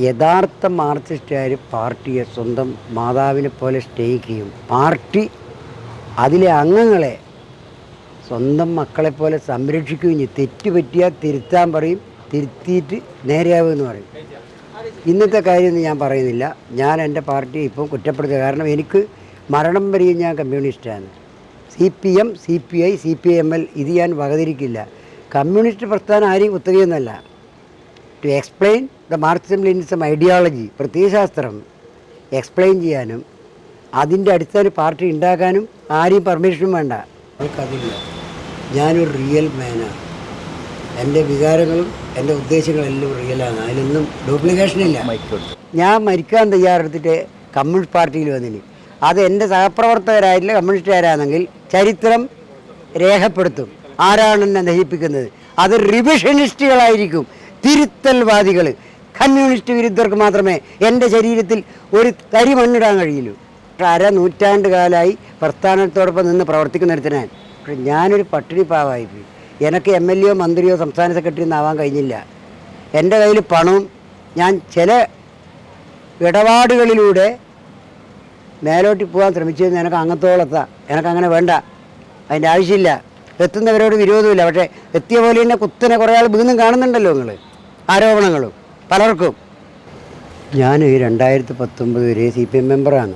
യഥാർത്ഥ മാർക്സിസ്റ്റുകാർ പാർട്ടിയെ സ്വന്തം മാതാവിനെ പോലെ സ്നേഹിക്കുകയും പാർട്ടി അതിലെ അംഗങ്ങളെ സ്വന്തം മക്കളെ പോലെ സംരക്ഷിക്കുകയും ചെയ്യും. തെറ്റ് പറ്റിയാൽ തിരുത്താൻ പറയും തിരുത്തിയിട്ട് നേരെയാവുമെന്ന് പറയും. ഇന്നത്തെ കാര്യമൊന്നും ഞാൻ പറയുന്നില്ല. ഞാൻ എന്റെ പാർട്ടിയെ ഇപ്പം കുറ്റപ്പെടുത്തുക. കാരണം എനിക്ക് മരണം വരെയും ഞാൻ കമ്മ്യൂണിസ്റ്റാണ്. C P M C P I C P M L ഇത് ഞാൻ വകതിരിക്കില്ല. കമ്മ്യൂണിസ്റ്റ് പ്രസ്ഥാനം ആരെയും കുത്തുകയൊന്നുമല്ല. To explain the Marxism Leninism ideology പ്രത്യയശാസ്ത്രം explain ചെയ്യാനും അതിന്റെ അടിസ്ഥാന പാർട്ടി ഉണ്ടാക്കാനും ആരെയും പെർമിഷനും വേണ്ട. എനിക്കതില്ല ഞാനൊരു റിയൽ മാനാണ് എന്റെ വികാരങ്ങളും എന്റെ ഉദ്ദേശങ്ങളെല്ലാം റിയലാണ് അതിലൊന്നും ഡ്യൂപ്ലിക്കേഷൻ ഇല്ല. ഞാൻ മരിക്കാൻ തയ്യാറെടുത്തിട്ട് കമ്മ്യൂണിസ്റ്റ് പാർട്ടിയിൽ വന്നിന്. അത് എന്റെ സഹപ്രവർത്തകരായിട്ടില്ല കമ്മ്യൂണിസ്റ്റുകാരാണെങ്കിൽ ചരിത്രം രേഖപ്പെടുത്തും. ആരാണെന്നെ നയിപ്പിക്കുന്നത് അത് റിവിഷനിസ്റ്റുകളായിരിക്കും തിരുത്തൽവാദികൾ കമ്മ്യൂണിസ്റ്റ് വിരുദ്ധർക്ക് മാത്രമേ എന്റെ ശരീരത്തിൽ ഒരു തരി മണ്ണിടാൻ കഴിയുള്ളൂ. അര നൂറ്റാണ്ട് കാലമായി പ്രസ്ഥാനത്തോടൊപ്പം നിന്ന് പ്രവർത്തിക്കുന്നിടത്തിനാൻ പക്ഷെ ഞാനൊരു പട്ടിണി പാവായിപ്പോയി എനിക്ക് എം എൽ എയോ മന്ത്രിയോ സംസ്ഥാന സെക്രട്ടറി ആവാൻ കഴിഞ്ഞില്ല. എന്റെ കയ്യിൽ പണവും ഞാൻ ചില ഇടപാടുകളിലൂടെ മേലോട്ട് പോകാൻ ശ്രമിച്ചതെന്ന് എനിക്ക് അങ്ങത്തോളെത്താം. എനിക്കങ്ങനെ വേണ്ട. അതിന്റെ ആവശ്യമില്ല. എത്തുന്നവരോട് വിരോധമില്ല. പക്ഷേ എത്തിയ പോലെ തന്നെ കുത്തനെ കുറേ ആൾ വീണ്ടും കാണുന്നുണ്ടല്ലോ നിങ്ങൾ ആരോപണങ്ങളും പലർക്കും. ഞാൻ രണ്ടായിരത്തി പത്തൊമ്പത് വരെ സി പി എം മെമ്പറാണ്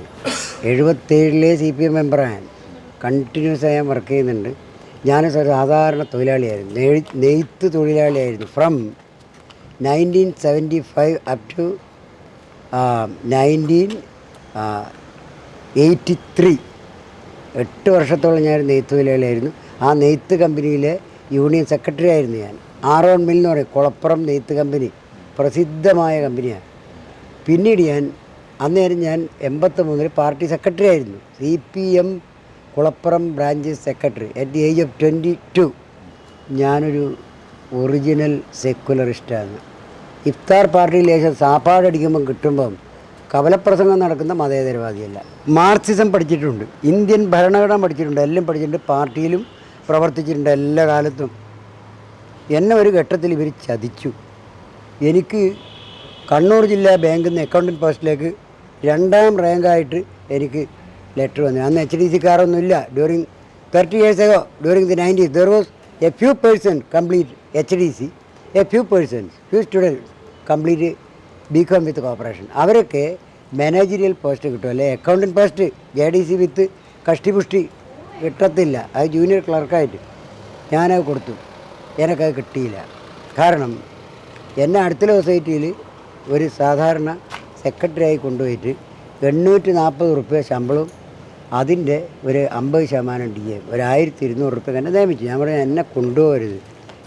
എഴുപത്തേഴിലെ സി പി എം മെമ്പറാണ് കണ്ടിന്യൂസ് ആയി വർക്ക് ചെയ്യുന്നുണ്ട്. ഞാൻ സാധാരണ തൊഴിലാളിയായിരുന്നു. നെയ്- നെയ്ത്ത് തൊഴിലാളിയായിരുന്നു from nineteen seventy five up to nineteen eighty three എട്ട് വർഷത്തോളം ഞാൻ നെയ്ത്ത് തൊഴിലാളിയായിരുന്നു. ആ നെയ്ത്ത് കമ്പനിയിലെ യൂണിയൻ സെക്രട്ടറി ആയിരുന്നു ഞാൻ. ആറോൺ മിൽ എന്ന് പറയും കുളപ്പുറം നെയ്ത്ത് കമ്പനി പ്രസിദ്ധമായ കമ്പനിയാണ്. പിന്നീട് ഞാൻ അന്നേരം ഞാൻ എൺപത്തി മൂന്നിൽ പാർട്ടി സെക്രട്ടറി ആയിരുന്നു. C P M Kulappuram branch secretary at the age of twenty two ഞാനൊരു ഒറിജിനൽ സെക്കുലറിസ്റ്റാണ് ഇഫ്താർ പാർട്ടിയിൽ ശേഷം സാപ്പാടടിക്കുമ്പം കിട്ടുമ്പം കവലപ്രസംഗം നടക്കുന്ന മതേതരവാദിയല്ല. മാർക്സിസം പഠിച്ചിട്ടുണ്ട് ഇന്ത്യൻ ഭരണഘടന പഠിച്ചിട്ടുണ്ട് എല്ലാം പഠിച്ചിട്ടുണ്ട് പാർട്ടിയിലും പ്രവർത്തിച്ചിട്ടുണ്ട് എല്ലാ കാലത്തും. എന്നെ ഒരു ഘട്ടത്തിൽ ഇവർ ചതിച്ചു. എനിക്ക് കണ്ണൂർ ജില്ലാ ബാങ്കിൽ നിന്ന് അക്കൗണ്ടന്റ് പോസ്റ്റിലേക്ക് രണ്ടാം റാങ്കായിട്ട് എനിക്ക് ലെറ്റർ വന്നു. അന്ന് H D C കാറൊന്നുമില്ല. During thirty years ago during the nineties there was a few person complete H D C a few persons few students complete B com with cooperation അവരൊക്കെ managerial post കിട്ടും. അല്ലെ? Accountant post J D C with കഷ്ടിപുഷ്ടി കിട്ടത്തില്ല. അത് junior ക്ലർക്കായിട്ട് ഞാനത് കൊടുത്തു. എനിക്കത് കിട്ടിയില്ല. കാരണം എന്നെ അടുത്തുള്ള സൊസൈറ്റിയിൽ ഒരു സാധാരണ സെക്രട്ടറി ആയി കൊണ്ടുപോയിട്ട് എണ്ണൂറ്റി നാൽപ്പത് റുപ്യ ശമ്പളവും അതിന്റെ ഒരു അമ്പത് ശതമാനം ഡി എ ഒരു ആയിരത്തി ഇരുന്നൂറ് റുപ്യ തന്നെ നിയമിച്ചു. ഞാൻ പറഞ്ഞു എന്നെ കൊണ്ടുപോകരുത്.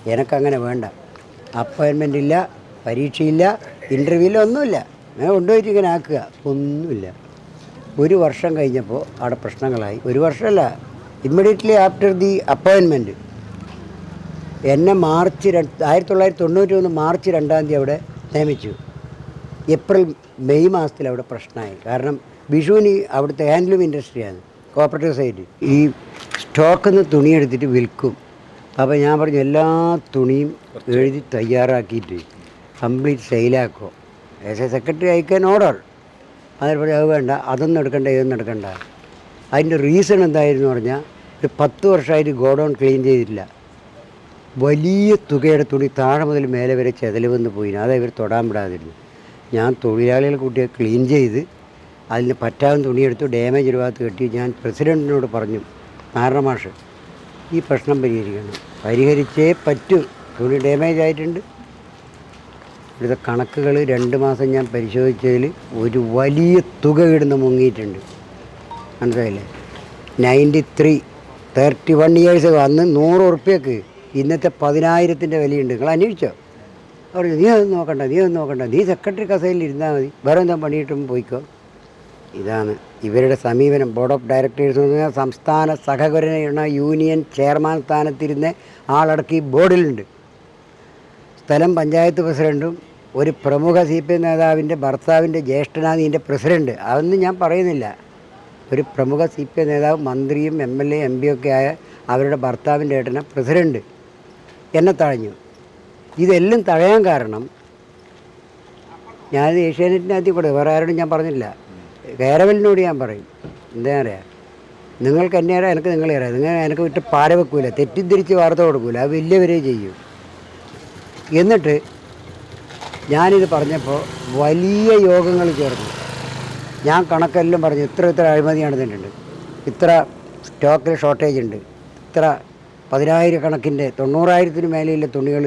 എനിക്കങ്ങനെ വേണ്ട. അപ്പോയിൻമെന്റ് ഇല്ല പരീക്ഷയില്ല ഇന്റർവ്യൂ ഒന്നുമില്ല. ഞാൻ കൊണ്ടുപോയിട്ട് ഇങ്ങനെ ആക്കുക. ഒന്നുമില്ല. ഒരു വർഷം കഴിഞ്ഞപ്പോൾ അവിടെ പ്രശ്നങ്ങളായി. ഒരു വർഷമല്ല. ഇമ്മീഡിയറ്റ്ലി ആഫ്റ്റർ ദി അപ്പോയിൻമെന്റ് എന്നെ മാർച്ച് രണ്ട് ആയിരത്തി തൊള്ളായിരത്തി തൊണ്ണൂറ്റി ഒന്ന് മാർച്ച് രണ്ടാം തീയതി അവിടെ നിയമിച്ചു. ഏപ്രിൽ മെയ് മാസത്തിൽ അവിടെ പ്രശ്നമായി. കാരണം വിഷുവിന് അവിടുത്തെ ഹാൻഡ്ലൂം ഇൻഡസ്ട്രിയാണ് കോപ്പറേറ്റീവ് സൊസൈറ്റി ഈ സ്റ്റോക്കിൽ നിന്ന് തുണിയെടുത്തിട്ട് വിൽക്കും. അപ്പോൾ ഞാൻ പറഞ്ഞു എല്ലാ തുണിയും എഴുതി തയ്യാറാക്കിയിട്ട് കംപ്ലീറ്റ് സെയിലാക്കോ. ആസ് എ സെക്രട്ടറി അയക്കാൻ ഓർഡർ അതിൽ പറഞ്ഞു അത് വേണ്ട അതൊന്നും എടുക്കണ്ട ഇതൊന്നും എടുക്കണ്ട. അതിന്റെ റീസൺ എന്തായിരുന്നു പറഞ്ഞാൽ ഒരു പത്ത് വർഷമായിട്ട് ഗോഡൗൺ ക്ലീൻ ചെയ്തിട്ടില്ല. വലിയ തുകയുടെ തുണി താഴെ മുതൽ മേലെ വരെ ചെതൽ വന്ന് പോയി അത് ഇവർ തൊടാൻ വിടാതിരുന്നു. ഞാൻ തൊഴിലാളികളെ കൂട്ടിയെ ക്ലീൻ ചെയ്ത് അതിന് പറ്റാവുന്ന തുണിയെടുത്ത് ഡാമേജ് ഒരു ഭാഗത്ത് കെട്ടി ഞാൻ പ്രസിഡന്റിനോട് പറഞ്ഞു നാരണമാഷ് ഈ പ്രശ്നം പരിഹരിക്കണം. പരിഹരിച്ചേ പറ്റും. തുണി ഡാമേജ് ആയിട്ടുണ്ട്. ഇവിടുത്തെ കണക്കുകൾ രണ്ട് മാസം ഞാൻ പരിശോധിച്ചതിൽ ഒരു വലിയ തുക ഇടുന്ന് മുങ്ങിയിട്ടുണ്ട്. മനസ്സിലായില്ലേ? Ninety three thirty one years അന്ന് നൂറ് ഉറുപ്പ്യക്ക് ഇന്നത്തെ പതിനായിരത്തിന്റെ വിലയുണ്ട്. നിങ്ങൾ അന്വേഷിച്ചോ. പറഞ്ഞു നീ ഒന്നും നോക്കണ്ട നീ ഒന്നും നോക്കണ്ട. നീ സെക്രട്ടറി കസേരയിൽ ഇരുന്നാൽ മതി. വേറെ എന്താ പണിയിട്ടും പോയിക്കോ. ഇതാണ് ഇവരുടെ സമീപനം. ബോർഡ് ഓഫ് ഡയറക്ടേഴ്സ് എന്ന് പറഞ്ഞാൽ സംസ്ഥാന സഹകരണ യൂണിയൻ ചെയർമാൻ സ്ഥാനത്തിരുന്ന ആളടക്കി ബോർഡിലുണ്ട്. സ്ഥലം പഞ്ചായത്ത് പ്രസിഡന്റും ഒരു പ്രമുഖ സി പി നേതാവിന്റെ ഭർത്താവിന്റെ ജ്യേഷ്ഠനാണ് ഇതിന്റെ പ്രസിഡന്റ് അതൊന്നും ഞാൻ പറയുന്നില്ല. ഒരു പ്രമുഖ സി പി നേതാവ് മന്ത്രിയും M L A M P ഒക്കെ ആയ അവരുടെ ഭർത്താവിന്റെ ഏട്ടനാണ് പ്രസിഡന്റ് എന്നെ തഴഞ്ഞു. ഇതെല്ലാം തഴയാൻ കാരണം ഞാൻ ഏഷ്യാനെറ്റിനകത്ത് കൂടെ വേറെ ആരോടും ഞാൻ പറഞ്ഞില്ല കേരവലിനോട് ഞാൻ പറയും. എന്താ അറിയാം നിങ്ങൾക്ക് എന്നെ അറിയാം എനിക്ക് നിങ്ങളെ അറിയാം. നിങ്ങൾ എനിക്ക് വിട്ട് പാര വെക്കൂല. തെറ്റിദ്ധരിച്ച് വാർത്ത കൊടുക്കൂല. അത് വലിയവരെ ചെയ്യും. എന്നിട്ട് ഞാനിത് പറഞ്ഞപ്പോൾ വലിയ യോഗങ്ങൾ ചേർന്നു. ഞാൻ കണക്കെല്ലാം പറഞ്ഞു. ഇത്ര ഇത്ര അഴിമതി നടന്നിട്ടുണ്ട് ഇത്ര സ്റ്റോക്കിൽ ഷോർട്ടേജ് ഉണ്ട്. ഇത്ര പതിനായിരക്കണക്കിന്റെ തൊണ്ണൂറായിരത്തിന് മേലെയുള്ള തുണികൾ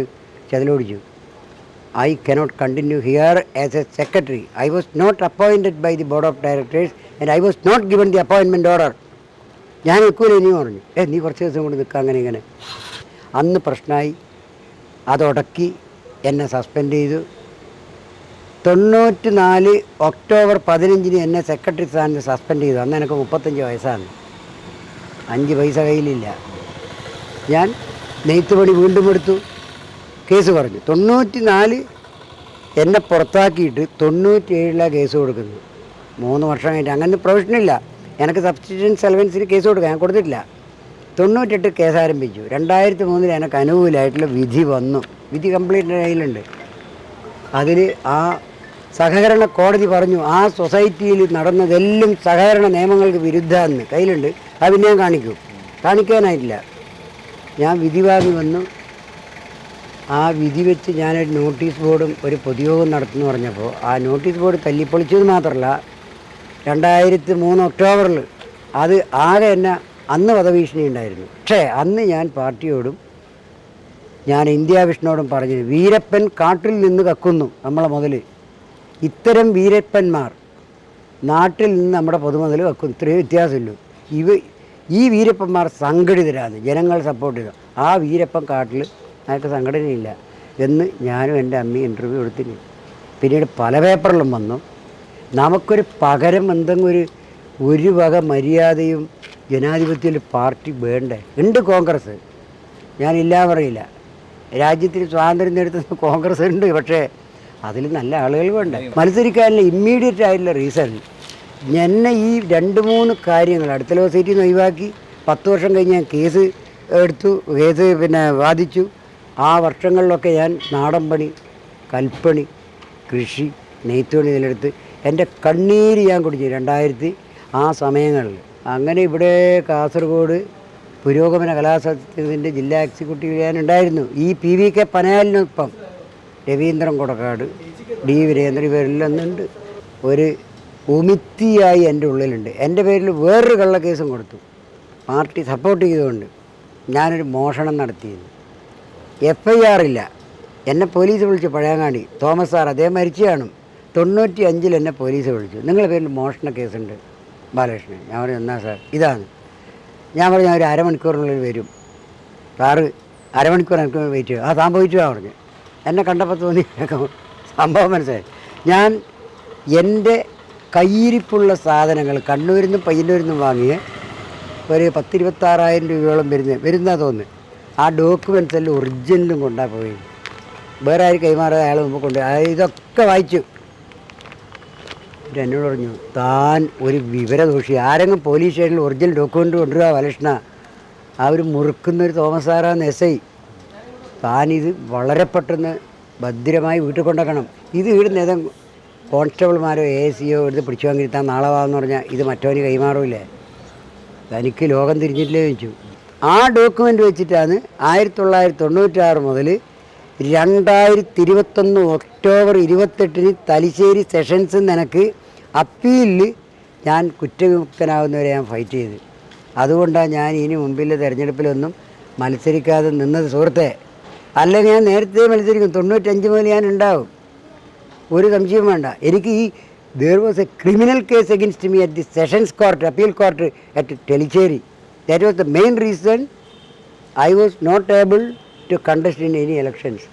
ചെതലൊടിച്ചു. I cannot continue here as a secretary I was not appointed by the board of directors and I was not given the അപ്പോയിൻമെന്റ് order ഞാൻ നിൽക്കൂല ഇനിയും പറഞ്ഞു ഏ നീ കുറച്ച് ദിവസം കൊണ്ട് നിൽക്കുക അങ്ങനെ ഇങ്ങനെ. അന്ന് പ്രശ്നമായി. അതൊടക്കി എന്നെ സസ്പെൻഡ് ചെയ്തു. തൊണ്ണൂറ്റി നാല് ഒക്ടോബർ പതിനഞ്ചിന് എന്നെ സെക്രട്ടറി സ്ഥാനത്ത് സസ്പെൻഡ് ചെയ്തു. അന്ന് എനിക്ക് മുപ്പത്തഞ്ച് വയസ്സാണ്. അഞ്ച് പൈസ കയ്യിലില്ല. ഞാൻ നെയ്ത്ത് പണി വീണ്ടും എടുത്തു. കേസ് പറഞ്ഞു. തൊണ്ണൂറ്റി നാല് എന്നെ പുറത്താക്കിയിട്ട് തൊണ്ണൂറ്റി ഏഴിലാണ് കേസ് കൊടുക്കുന്നത്. മൂന്ന് വർഷം കഴിഞ്ഞിട്ട്. അങ്ങനെ പ്രൊഫഷനില്ല എനിക്ക് സബ്സ്റ്റിറ്റ്യൂൻസ് അലവൻസിന് കേസ് കൊടുക്കാൻ ഞാൻ കൊടുത്തിട്ടില്ല. തൊണ്ണൂറ്റെട്ട് കേസ് ആരംഭിച്ചു. രണ്ടായിരത്തി മൂന്നിൽ എനിക്ക് അനുകൂലമായിട്ടുള്ള വിധി വന്നു. വിധി കംപ്ലീറ്റ് കയ്യിലുണ്ട്. അതിൽ ആ സഹകരണ കോടതി പറഞ്ഞു ആ സൊസൈറ്റിയിൽ നടന്നതെല്ലാം സഹകരണ നിയമങ്ങൾക്ക് വിരുദ്ധമെന്ന് കയ്യിലുണ്ട്. അത് പിന്നെ ഞാൻ കാണിക്കും. കാണിക്കാനായിട്ടില്ല. ഞാൻ വിധി വാങ്ങി വന്നു. ആ വിധി വെച്ച് ഞാനൊരു നോട്ടീസ് ബോർഡും ഒരു പൊതുയോഗം നടത്തുന്നു പറഞ്ഞപ്പോൾ ആ നോട്ടീസ് ബോർഡ് തല്ലിപ്പൊളിച്ചത് മാത്രമല്ല രണ്ടായിരത്തി മൂന്ന് ഒക്ടോബറിൽ അത് ആകെ എന്നെ അന്ന് വധഭീഷണി ഉണ്ടായിരുന്നു പക്ഷേ അന്ന് ഞാൻ പാർട്ടിയോടും ഞാൻ ഇന്ത്യ വിഷ്ണുവോടും പറഞ്ഞു വീരപ്പൻ കാട്ടിൽ നിന്ന് കക്കുന്നു നമ്മളെ മുതൽ ഇത്തരം വീരപ്പന്മാർ നാട്ടിൽ നിന്ന് നമ്മുടെ പൊതുമുതൽ വെക്കും ഇത്രയും വ്യത്യാസമില്ലു. ഇവ ഈ വീരപ്പന്മാർ സംഘടിതരാണ്. ജനങ്ങൾ സപ്പോർട്ട് ചെയ്തു. ആ വീരപ്പൻ കാട്ടിൽ അയാൾക്ക് സംഘടനയില്ല എന്ന് ഞാനും എന്റെ അമ്മയും ഇന്റർവ്യൂ എടുത്തിന് പിന്നീട് പല പേപ്പറിലും വന്നു. നമുക്കൊരു പകരം എന്തെങ്കിലും ഒരു ഒരു വക മര്യാദയും ജനാധിപത്യത്തിൽ പാർട്ടി വേണ്ടേ? ഉണ്ട് കോൺഗ്രസ്. ഞാനില്ല പറയില്ല. രാജ്യത്തിന് സ്വാതന്ത്ര്യം നേടുന്ന കോൺഗ്രസ് ഉണ്ട്. പക്ഷേ അതിൽ നല്ല ആളുകൾ വേണ്ട? മത്സരിക്കാനുള്ള ഇമ്മീഡിയറ്റ് ആയിട്ടുള്ള റീസൺ എന്നെ ഈ രണ്ട് മൂന്ന് കാര്യങ്ങൾ അടുത്ത ലോ സീറ്റിൽ നിന്ന് ഒഴിവാക്കി പത്ത് വർഷം കഴിഞ്ഞ് ഞാൻ കേസ് എടുത്തു കേസ് പിന്നെ വാദിച്ചു. ആ വർഷങ്ങളിലൊക്കെ ഞാൻ നാടൻ പണി കൽപ്പണി കൃഷി നെയ്ത്തുപണി ഇതിലെടുത്ത് എന്റെ കണ്ണീര് ഞാൻ കുടിച്ചു രണ്ടായിരത്തി ആ സമയങ്ങളിൽ. അങ്ങനെ ഇവിടെ കാസർഗോഡ് പുരോഗമന കലാസത്തിന്റെ ജില്ലാ എക്സിക്യൂട്ടീവ് ഞാൻ ഉണ്ടായിരുന്നു. ഈ പി വി കെ പനയാലിനൊപ്പം രവീന്ദ്രൻ കൊടക്കാട് ഡി വീരേന്ദ്രൻ ഇവരെല്ലാം ഒരു ഉമിത്തിയായി എന്റെ ഉള്ളിലുണ്ട്. എന്റെ പേരിൽ വേറൊരു കള്ളക്കേസും കൊടുത്തു. പാർട്ടി സപ്പോർട്ട് ചെയ്തുകൊണ്ട് ഞാനൊരു മോഷണം നടത്തിയിരുന്നു. എഫ് ഐ ആർ ഇല്ല. എന്നെ പോലീസ് വിളിച്ചു പഴയങ്ങാടി തോമസ് സാർ അദ്ദേഹം മരിച്ചു കാണും. തൊണ്ണൂറ്റി അഞ്ചിൽ എന്നെ പോലീസ് വിളിച്ചു. നിങ്ങളുടെ പേരിൽ മോഷണ കേസുണ്ട് ബാലകൃഷ്ണൻ. ഞാൻ പറഞ്ഞു എന്നാ സാർ? ഇതാണ്. ഞാൻ പറഞ്ഞു ഞാൻ ഒരു അരമണിക്കൂറിനുള്ളിൽ വരും. സാറ് അരമണിക്കൂർ എനിക്ക് വെയിറ്റ് ചെയ്യും. ആ താൻ പോയിട്ട് വാ പറഞ്ഞു. എന്നെ കണ്ടപ്പോൾ തോന്നി സംഭവം മനസ്സിലായി. ഞാൻ എന്റെ കയ്യിരിപ്പുള്ള സാധനങ്ങൾ കണ്ണൂരിൽ നിന്നും പയ്യന്നൂരിൽ നിന്നും വാങ്ങിയ ഒരു പത്തിരുപത്താറായിരം രൂപയോളം വരുന്ന വരുന്നാ തോന്നുന്നു. ആ ഡോക്യുമെൻസ് എല്ലാം ഒറിജിനലും കൊണ്ടാ പോയി. വേറെ ആര് കൈമാറാതെ അയാൾ മുമ്പ് കൊണ്ട് ഇതൊക്കെ വായിച്ചു. എന്നോട് പറഞ്ഞു താൻ ഒരു വിവരദോഷി. ആരെങ്കിലും പോലീസ് സ്റ്റേഷനിൽ ഒറിജിനൽ ഡോക്യുമെന്റ് കൊണ്ടുവരിക വലക്ഷണ. ആ ഒരു മുറുക്കുന്നൊരു തോമസ് സാറാന്ന് എസ് ഐ. താനിത് വളരെ പെട്ടെന്ന് ഭദ്രമായി വീട്ടിൽ കൊണ്ടാക്കണം ഇത് ഇവിടുന്ന് ഏതെങ്കിലും കോൺസ്റ്റബിൾമാരോ എ സിയോ എടുത്ത് പിടിച്ചു വാങ്ങിയിരുത്താൻ നാളെ വാന്ന് പറഞ്ഞാൽ ഇത് മറ്റവന് കൈമാറൂലേ തനിക്ക് ലോകം തിരിഞ്ഞിട്ടില്ലേ ചോദിച്ചു. ആ ഡോക്യുമെന്റ് വെച്ചിട്ടാണ് ആയിരത്തി തൊള്ളായിരത്തി തൊണ്ണൂറ്റാറ് മുതൽ രണ്ടായിരത്തി ഇരുപത്തൊന്ന് ഒക്ടോബർ ഇരുപത്തെട്ടിന് തലശ്ശേരി സെഷൻസ് നിനക്ക് അപ്പീലിൽ ഞാൻ കുറ്റവിമുക്തനാകുന്നവരെ ഞാൻ ഫൈറ്റ് ചെയ്ത്. അതുകൊണ്ടാണ് ഞാൻ ഇനി മുമ്പിലെ തിരഞ്ഞെടുപ്പിലൊന്നും മത്സരിക്കാതെ നിന്നത് സുഹൃത്തെ. അല്ലെങ്കിൽ ഞാൻ നേരത്തെ മത്സരിക്കും. തൊണ്ണൂറ്റഞ്ച് മുതൽ ഞാൻ ഉണ്ടാവും. ഒരു സംശയം വേണ്ട. എനിക്ക് ഈ there was a criminal case against me at the sessions court appeal court at Tellicherry that was the main reason I was not able to contest in any elections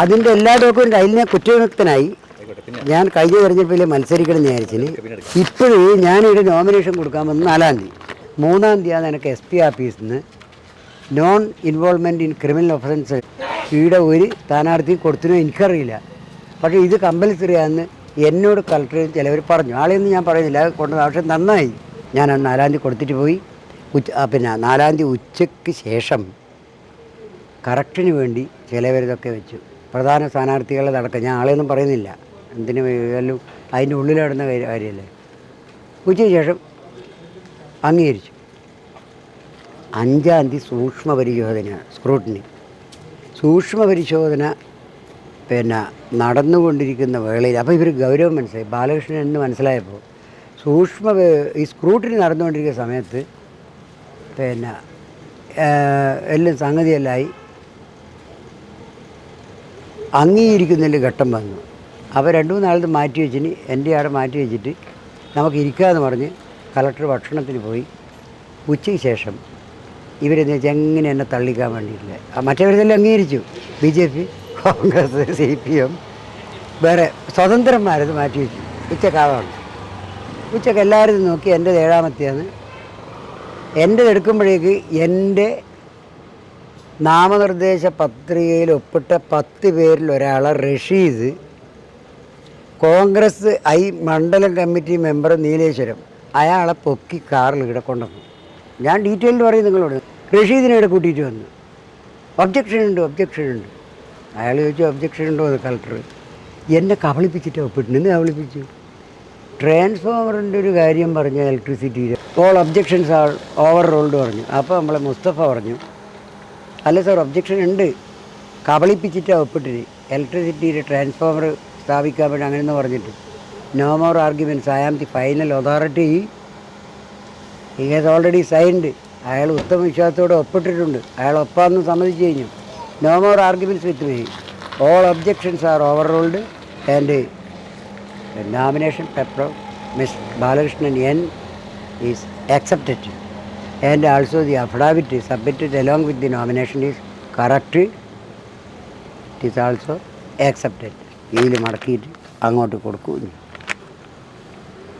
അതിന്റെ എല്ലാ ഡോക്യുമെന്റ് അതിൽ ഞാൻ കുറ്റവിമുക്തനായി. ഞാൻ കഴിഞ്ഞ തെരഞ്ഞെടുപ്പിൽ മത്സരിക്കണം വിചാരിച്ചിന്. ഇപ്പോഴും ഞാനിവിടെ നോമിനേഷൻ കൊടുക്കാൻ വന്ന് നാലാം തീയതി. മൂന്നാം തീയതിയാണ് എനിക്ക് എസ് പി ഓഫീസിൽ നിന്ന് non involvement in criminal offence ഇവിടെ ഒരു സ്ഥാനാർത്ഥി കൊടുത്തിനോ എനിക്കറിയില്ല. പക്ഷേ ഇത് കമ്പൽസറി ആണെന്ന് എന്നോട് കളക്ടർ ചിലവർ പറഞ്ഞു. ആളെയൊന്നും ഞാൻ പറയുന്നില്ല. കൊണ്ട് പക്ഷേ നന്നായി ഞാൻ നാലാം തീയതി കൊടുത്തിട്ട് പോയി. ഉച്ച പിന്നെ നാലാം തീയതി ഉച്ചയ്ക്ക് ശേഷം കറക്റ്റിന് വേണ്ടി ചിലവരിതൊക്കെ വെച്ചു. പ്രധാന സ്ഥാനാർത്ഥികളെ നടക്കുക ഞാൻ ആളെയൊന്നും പറയുന്നില്ല. എന്തിനു വല്ലതും അതിന്റെ ഉള്ളിലിടുന്ന കാര്യമല്ലേ? ഉച്ചയ്ക്ക് ശേഷം അംഗീകരിച്ചു. അഞ്ചാം തീയതി സൂക്ഷ്മ പരിശോധന സ്ക്രൂട്ടിനി. സൂക്ഷ്മ പരിശോധന പിന്നെ നടന്നുകൊണ്ടിരിക്കുന്ന വേളയിൽ അപ്പോൾ ഇവർ ഗൗരവം മനസ്സിലായി. ബാലകൃഷ്ണൻ എന്ന് മനസ്സിലായപ്പോൾ സൂക്ഷ്മ ഈ സ്ക്രൂട്ടിന് നടന്നുകൊണ്ടിരിക്കുന്ന സമയത്ത് പിന്നെ എല്ലാം സംഗതിയെല്ലാമായി അംഗീകരിക്കുന്നതിന്റെ ഘട്ടം വന്നു. അപ്പോൾ രണ്ട് മൂന്ന് മാറ്റി വെച്ചിന് എന്റെ ആടെ മാറ്റി വെച്ചിട്ട് നമുക്ക് ഇരിക്കാമെന്ന് പറഞ്ഞ് കളക്ടർ ഭക്ഷണത്തിന് പോയി. ഉച്ചയ്ക്ക് ശേഷം ഇവരെന്ന് വെച്ചാൽ എങ്ങനെ എന്നെ തള്ളിക്കാൻ വേണ്ടിയിട്ടില്ല മറ്റവരെല്ലാം അംഗീകരിച്ചു. B J P Congress C P M വേറെ സ്വതന്ത്രന്മാരത് മാറ്റി വെച്ചു. ഉച്ചക്കാവാണ്. ഉച്ചയ്ക്ക് എല്ലാവരും നോക്കി എന്റെ ഏഴാമത്തെയാണ്. എന്റെ എടുക്കുമ്പോഴേക്ക് എന്റെ നാമനിർദ്ദേശ പത്രികയിൽ ഒപ്പിട്ട പത്ത് പേരിൽ ഒരാളെ റഷീദ് കോൺഗ്രസ് ഐ മണ്ഡലം കമ്മിറ്റി മെമ്പർ നീലേശ്വരം അയാളെ പൊക്കി കാറിൽ ഇവിടെ കൊണ്ടുവന്നു. ഞാൻ ഡീറ്റെയിൽഡ് പറയും നിങ്ങളോട്. റഷീദിനെ ഇവിടെ കൂട്ടിയിട്ട് വന്നു. ഒബ്ജക്ഷൻ ഉണ്ട് ഒബ്ജക്ഷൻ ഉണ്ട്. അയാൾ ചോദിച്ചു ഒബ്ജക്ഷൻ ഉണ്ടോ? എന്ന് കളക്ടർ എന്നെ കബളിപ്പിച്ചിട്ട് ഒപ്പിട്ടു നിന്ന് കബളിപ്പിച്ചു. ട്രാൻസ്ഫോമറിന്റെ ഒരു കാര്യം പറഞ്ഞു electricity all objections are overruled പറഞ്ഞു. അപ്പോൾ നമ്മളെ മുസ്തഫ പറഞ്ഞു അല്ല സാർ ഒബ്ജക്ഷൻ ഉണ്ട്. കബളിപ്പിച്ചിട്ടാണ് ഒപ്പിട്ടിന് ഇലക്ട്രിസിറ്റിയുടെ ട്രാൻസ്ഫോമർ സ്ഥാപിക്കാൻ വേണ്ടി അങ്ങനെയെന്ന് പറഞ്ഞിട്ട്. No more arguments I am the final authority he has already signed അയാൾ ഉത്തമ വിശ്വാസത്തോടെ ഒപ്പിട്ടിട്ടുണ്ട്. അയാൾ ഒപ്പാന്ന് സമ്മതിച്ചു കഴിഞ്ഞു. No more arguments with me all objections are overruled and nomination paper miss Balakrishnan N is accepted. And also the affidavit submitted along with the nomination is correct. It is also accepted. ഇതിൽ മടക്കിയിട്ട് അങ്ങോട്ട് കൊടുക്കും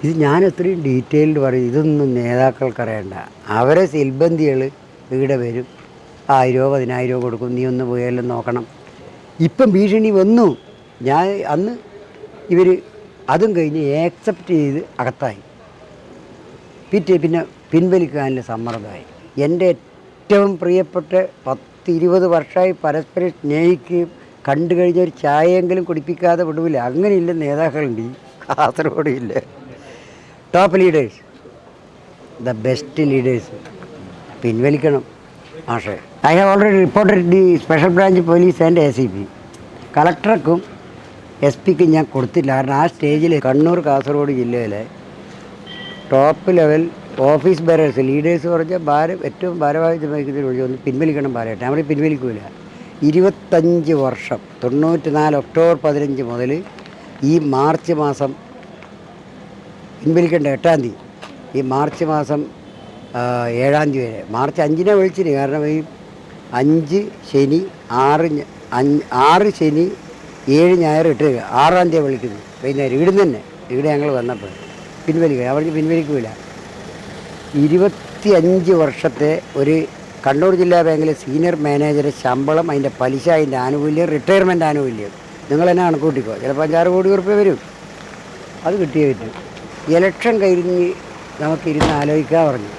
ഇത് ഞാൻ എത്രയും detailed പറയും. ഇതൊന്നും നേതാക്കൾക്ക് അറിയണ്ട. അവരെ സിൽബന്തികൾ ഇവിടെ വരും. ആയിരമോ രൂപ കൊടുക്കും. നീ ഒന്ന് പോയാലും നോക്കണം. ഇപ്പം ഭീഷണി വന്നു. ഞാൻ അന്ന് ഇവർ അതും കഴിഞ്ഞ് ആക്സെപ്റ്റ് ചെയ്ത് അകത്തായി. പിറ്റേ പിന്നെ പിൻവലിക്കാനുള്ള സമ്മർദ്ദമായി. എന്റെ ഏറ്റവും പ്രിയപ്പെട്ട പത്തിരുപത് വർഷമായി പരസ്പരം സ്നേഹിക്കുകയും കണ്ടു കഴിഞ്ഞ ഒരു ചായയെങ്കിലും കുടിപ്പിക്കാതെ വിടുവില്ല. അങ്ങനെയില്ല നേതാക്കളുണ്ട് ഈ കാസർഗോഡ് ഇല്ല top leaders the best leaders പിൻവലിക്കണം. മാഷേ I have already reported the special branch police and A C P കളക്ടർക്കും S പിക്കും ഞാൻ കൊടുത്തില്ല. കാരണം ആ സ്റ്റേജിൽ കണ്ണൂർ കാസർഗോഡ് ജില്ലയിലെ top level office bearers leaders പറഞ്ഞാൽ ഭാര ഏറ്റവും ഭാരവാഹിത്വം വഹിക്കുന്നതിന് ഒഴിച്ച് ഒന്ന് പിൻവലിക്കണം പറയട്ടെ നമ്മൾ പിൻവലിക്കൂല. ഇരുപത്തഞ്ച് വർഷം തൊണ്ണൂറ്റി നാല് ഒക്ടോബർ പതിനഞ്ച് മുതൽ ഈ മാർച്ച് മാസം പിൻവലിക്കേണ്ട എട്ടാം തീയതി ഈ മാർച്ച് മാസം ഏഴാം തീയതി വരെ. മാർച്ച് അഞ്ചിനെ വിളിച്ചിന്. കാരണം ഈ അഞ്ച് ശനി ആറ് ആറ് ശനി ഏഴ് ഞായർ എട്ട് ആറാം തീയതി വിളിക്കുന്നു. വൈകുന്നേരം ഇവിടുന്ന് തന്നെ. ഇവിടെ ഞങ്ങൾ വന്നപ്പോൾ. പിൻവലിക്കുക. അവിടെ പിൻവലിക്കില്ല പിൻവലിക്കൂല ഇരുപത്തി അഞ്ച് വർഷത്തെ ഒരു കണ്ണൂർ ജില്ലാ ബാങ്കിലെ സീനിയർ മാനേജറെ ശമ്പളം അതിന്റെ പലിശ അതിന്റെ ആനുകൂല്യം റിട്ടയർമെന്റ് ആനുകൂല്യം. നിങ്ങൾ തന്നെ കണക്കൂട്ടിക്കോ ചിലപ്പോൾ അഞ്ചാറ് കോടി ഉറുപ്പ്യ വരും. അത് കിട്ടിയേ പറ്റും. ഇലക്ഷൻ കഴിഞ്ഞ് നമുക്കിരുന്ന് ആലോചിക്കാൻ പറഞ്ഞു.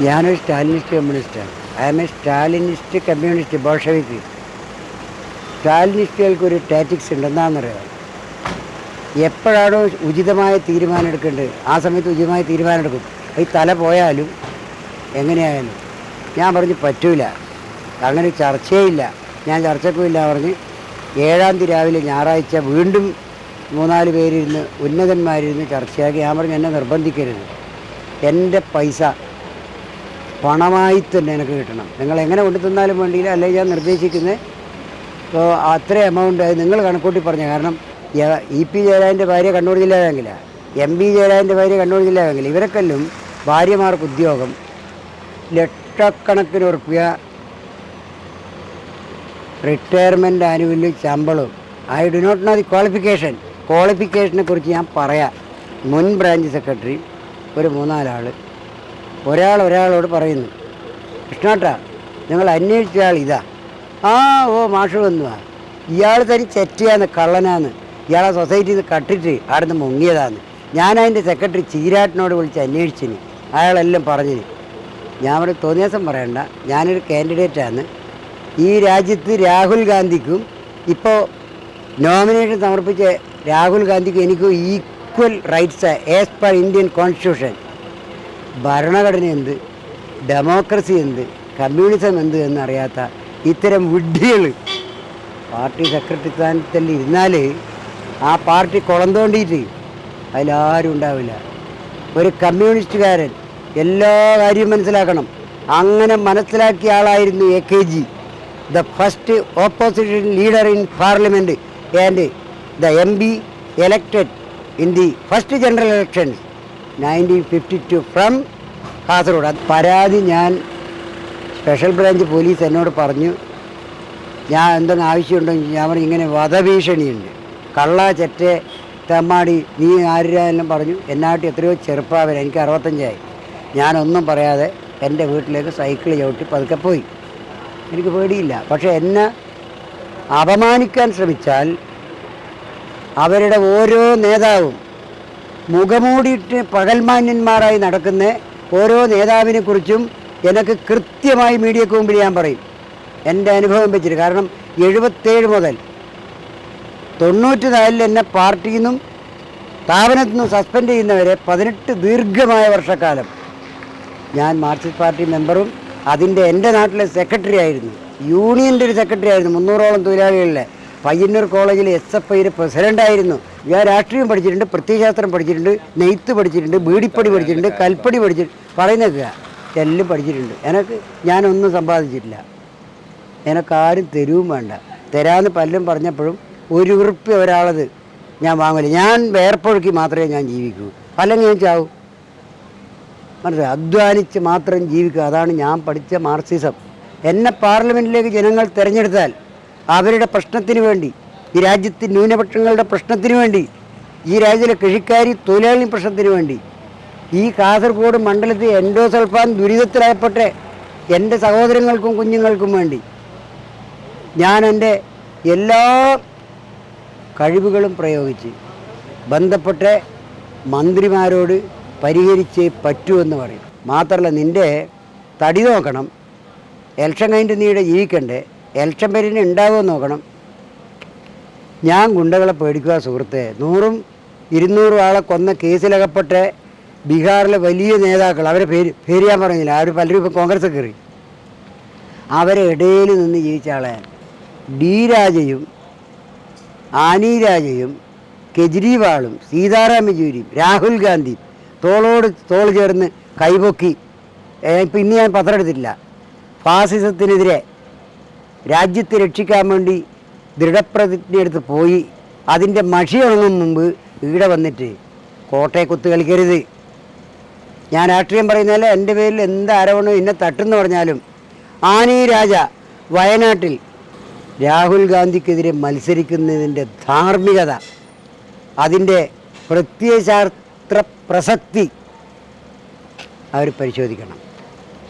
ഞാനൊരു Stalinist കമ്മ്യൂണിസ്റ്റാണ്. I M a Stalinist communist Bolshevik സ്റ്റാലിനിസ്റ്റുകൾക്ക് ഒരു ടാറ്റിക്സ് ഉണ്ട് എന്താണെന്നറിയാം എപ്പോഴാണോ ഉചിതമായ തീരുമാനം എടുക്കേണ്ടത്? ആ സമയത്ത് ഉചിതമായ തീരുമാനം എടുക്കും. ഈ തല പോയാലും എങ്ങനെയായാലും. ഞാൻ പറഞ്ഞ് പറ്റൂല. അങ്ങനെ ചർച്ചയില്ല. ഞാൻ ചർച്ചക്കുമില്ല പറഞ്ഞ് ഏഴാം തീയതി രാവിലെ ഞായറാഴ്ച വീണ്ടും മൂന്നാൽ പേരിരുന്ന് ഉന്നതന്മാരിരുന്ന് ചർച്ചയാക്കി. ഞാൻ പറഞ്ഞു എന്നെ നിർബന്ധിക്കരുത്. എന്റെ പൈസ പണമായി തന്നെ എനിക്ക് കിട്ടണം. നിങ്ങൾ എങ്ങനെ കൊണ്ടു തന്നാലും വേണ്ടിയില്ല. അല്ലെങ്കിൽ ഞാൻ നിർദ്ദേശിക്കുന്നത് ഇപ്പോൾ അത്ര എമൗണ്ട് നിങ്ങൾ കണക്കൂട്ടി പറഞ്ഞു കാരണം ഇ പി ജയരാജന്റെ ഭാര്യ കണ്ണൂർ ജില്ലാ ബാങ്കിലാണ് എം പി ജയരാജന്റെ ഭാര്യ കണ്ണൂർ ജില്ലാ ബാങ്കിൽ ഇവരൊക്കെല്ലാം ഭാര്യമാർക്ക് ഉദ്യോഗം ലക്ഷക്കണക്കിന് ഉറുപ്പ്യ റിട്ടയർമെന്റ് ആനുവല്യം ശമ്പളവും. I do not know the qualification ക്വാളിഫിക്കേഷനെ കുറിച്ച് ഞാൻ പറയാം. മുൻ ബ്രാഞ്ച് സെക്രട്ടറി ഒരു മൂന്നാലാൾ ഒരാൾ ഒരാളോട് പറയുന്നു കൃഷ്ണാട്ടാ ഞങ്ങൾ അന്വേഷിച്ച ആൾ ഇതാ. ആ ഓ മാഷ് വന്നു ഇയാൾ തനി ചെറ്റിയാന്ന് കള്ളനാന്ന്. ഇയാളെ സൊസൈറ്റിയിൽ നിന്ന് കട്ടിട്ട് അവിടെ നിന്ന് മുങ്ങിയതാന്ന്. ഞാൻ അതിന്റെ സെക്രട്ടറി ചീരാട്ടിനോട് വിളിച്ച് അന്വേഷിച്ചിന്. അയാളെല്ലാം പറഞ്ഞിന്. ഞാൻ അവിടെ തോന്നിയാസം പറയണ്ട. ഞാനൊരു കാൻഡിഡേറ്റാണ് ഈ രാജ്യത്ത് രാഹുൽ ഗാന്ധിക്കും ഇപ്പോൾ നോമിനേഷൻ സമർപ്പിച്ച രാഹുൽ ഗാന്ധിക്കും എനിക്കും equal rights as per Indian constitution ഭരണഘടന എന്ത് ഡെമോക്രസി എന്ത് കമ്മ്യൂണിസം എന്ത് എന്നറിയാത്ത ഇത്തരം വിഡ്ഢികൾ പാർട്ടി സെക്രട്ടറി സ്ഥാനത്തിൽ ഇരുന്നാൽ ആ പാർട്ടി കുളം തോണ്ടിയിട്ട് അതിലാരും ഉണ്ടാവില്ല. ഒരു കമ്മ്യൂണിസ്റ്റുകാരൻ എല്ലാ കാര്യവും മനസ്സിലാക്കണം. അങ്ങനെ മനസ്സിലാക്കിയ ആളായിരുന്നു A K G. The first opposition leader in parliament and the M P elected in the first general elections. Nineteen fifty two from Kasaragod. പരാതി ഞാൻ സ്പെഷ്യൽ ബ്രാഞ്ച് പോലീസ് എന്നോട് പറഞ്ഞു ഞാൻ എന്തെങ്കിലും ആവശ്യമുണ്ടോ ഞാൻ പറഞ്ഞു ഇങ്ങനെ വധഭീഷണിയുണ്ട്. കള്ള ചെറ്റെ തെമ്മാടി നീ ആരെല്ലാം പറഞ്ഞു എന്നാട്ടി എത്രയോ ചെറുപ്പാവൻ എനിക്ക് അറുപത്തഞ്ചായി. ഞാനൊന്നും പറയാതെ എന്റെ വീട്ടിലേക്ക് സൈക്കിൾ ചവിട്ടി പതുക്കെ പോയി. എനിക്ക് പേടിയില്ല. പക്ഷെ എന്നെ അപമാനിക്കാൻ ശ്രമിച്ചാൽ അവരുടെ ഓരോ നേതാവും മുഖമൂടിയിട്ട് പകൽമാന്യന്മാരായി നടക്കുന്ന ഓരോ നേതാവിനെ കുറിച്ചും എനിക്ക് കൃത്യമായി മീഡിയക്ക് മുമ്പിൽ ഞാൻ പറയും. എന്റെ അനുഭവം വെച്ചിട്ട്. കാരണം എഴുപത്തേഴ് മുതൽ തൊണ്ണൂറ്റി നാലിൽ എന്നെ പാർട്ടിയിൽ നിന്നും സ്ഥാപനത്തിൽ നിന്നും സസ്പെൻഡ് ചെയ്യുന്നവരെ പതിനെട്ട് ദീർഘമായ വർഷക്കാലം ഞാൻ മാർക്സിസ്റ്റ് പാർട്ടി മെമ്പറും അതിന്റെ എന്റെ നാട്ടിലെ സെക്രട്ടറി ആയിരുന്നു. യൂണിയന്റെ ഒരു സെക്രട്ടറി ആയിരുന്നു. മുന്നൂറോളം തൊഴിലാളികളിലെ പയ്യന്നൂർ കോളേജിൽ എസ് എഫ് ഐയുടെ പ്രസിഡന്റായിരുന്നു ഞാൻ രാഷ്ട്രീയം പഠിച്ചിട്ടുണ്ട് പ്രത്യയശാസ്ത്രം പഠിച്ചിട്ടുണ്ട് നെയ്ത്ത് പഠിച്ചിട്ടുണ്ട് ബീഡിപ്പടി പഠിച്ചിട്ടുണ്ട് കൽപ്പടി പഠിച്ചിട്ടുണ്ട് പറയുന്നേക്കുക എല്ലാം പഠിച്ചിട്ടുണ്ട്. എനിക്ക് ഞാനൊന്നും സമ്പാദിച്ചിട്ടില്ല. എനക്കാരും തരുവും വേണ്ട. തരാമെന്ന് പലരും പറഞ്ഞപ്പോഴും ഒരു ഉറുപ്പ് ഒരാളത് ഞാൻ വാങ്ങില്ല ഞാൻ വേർപ്പൊഴുക്കി മാത്രമേ ഞാൻ ജീവിക്കൂ. അല്ലെങ്കിൽ ഞാൻ ചാവും. മനസ്സിലായി? അധ്വാനിച്ച് മാത്രം ജീവിക്കുക. അതാണ് ഞാൻ പഠിച്ച മാർക്സിസം എന്നെ പാർലമെന്റിലേക്ക് ജനങ്ങൾ തിരഞ്ഞെടുത്താൽ അവരുടെ പ്രശ്നത്തിന് വേണ്ടി ഈ രാജ്യത്തെ ന്യൂനപക്ഷങ്ങളുടെ പ്രശ്നത്തിന് വേണ്ടി ഈ രാജ്യത്തിലെ കൃഷിക്കാരി തൊഴിലാളി പ്രശ്നത്തിന് വേണ്ടി ഈ കാസർഗോഡ് മണ്ഡലത്തിൽ എൻഡോസൾഫാൻ ദുരിതത്തിലായപ്പെട്ട എന്റെ സഹോദരങ്ങൾക്കും കുഞ്ഞുങ്ങൾക്കും വേണ്ടി ഞാൻ എന്റെ എല്ലാ കഴിവുകളും പ്രയോഗിച്ച് ബന്ധപ്പെട്ട മന്ത്രിമാരോട് പരിഹരിച്ചേ പറ്റുമെന്ന് പറയും. മാത്രമല്ല നിന്റെ തടി നോക്കണം എലക്ഷൻ കഴിഞ്ഞിട്ട് നീടെ ജീവിക്കണ്ടേ? എലക്ഷൻ പേരിന് ഉണ്ടാവുമെന്ന് നോക്കണം. ഞാൻ ഗുണ്ടകളെ പേടിക്കുക സുഹൃത്തെ. നൂറും ഇരുന്നൂറും ആളെ കൊന്ന കേസിലകപ്പെട്ട ബീഹാറിലെ വലിയ നേതാക്കൾ അവരെ പേര് പേര് ഞാൻ പറഞ്ഞില്ല? അവർ പലരും ഇപ്പോൾ കോൺഗ്രസ് കയറി. അവരെ ഇടയിൽ നിന്ന് ജീവിച്ച ആളെ ഡി രാജയും ആനി രാജയും കെജ്രിവാളും സീതാറാം യെച്ചൂരിയും രാഹുൽ ഗാന്ധിയും തോളോട് തോൾ ചേർന്ന് കൈപൊക്കി. ഇപ്പം ഇന്ന് ഞാൻ പത്രം എടുത്തിട്ടില്ല. ഫാസിസത്തിനെതിരെ രാജ്യത്തെ രക്ഷിക്കാൻ വേണ്ടി ദൃഢപ്രതിജ്ഞ എടുത്ത് പോയി. അതിന്റെ മഷി ഉണങ്ങും മുമ്പ് ഇവിടെ വന്നിട്ട് കോട്ടയെ കുത്ത് കളിക്കരുത്. ഞാൻ രാഷ്ട്രീയം പറയുന്നതല്ല എന്റെ പേരിൽ എന്ത് ആരോപണം എന്നെ തട്ടെന്ന് പറഞ്ഞാലും ആനി രാജ വയനാട്ടിൽ രാഹുൽ ഗാന്ധിക്കെതിരെ മത്സരിക്കുന്നതിന്റെ ധാർമ്മികത അതിന്റെ പ്രത്യയശാസ്ത്ര പ്രസക്തി അവർ പരിശോധിക്കണം.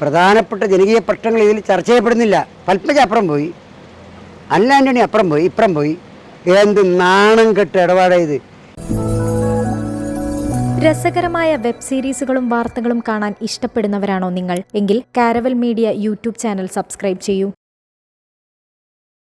പ്രധാനപ്പെട്ട ജനകീയ പ്രശ്നങ്ങൾ ഇതിൽ ചർച്ച ചെയ്യപ്പെടുന്നില്ല. പൽപ്പജ അപ്പുറം പോയി. അല്ലാന്റണി അപ്പുറം പോയി ഇപ്പുറം പോയി. എന്ത് നാണം കെട്ട് ഇടപാടായത് രസകരമായ വെബ് സീരീസുകളും വാർത്തകളും കാണാൻ ഇഷ്ടപ്പെടുന്നവരാണോ നിങ്ങൾ? എങ്കിൽ Caravel media YouTube channel subscribe ചെയ്യൂ.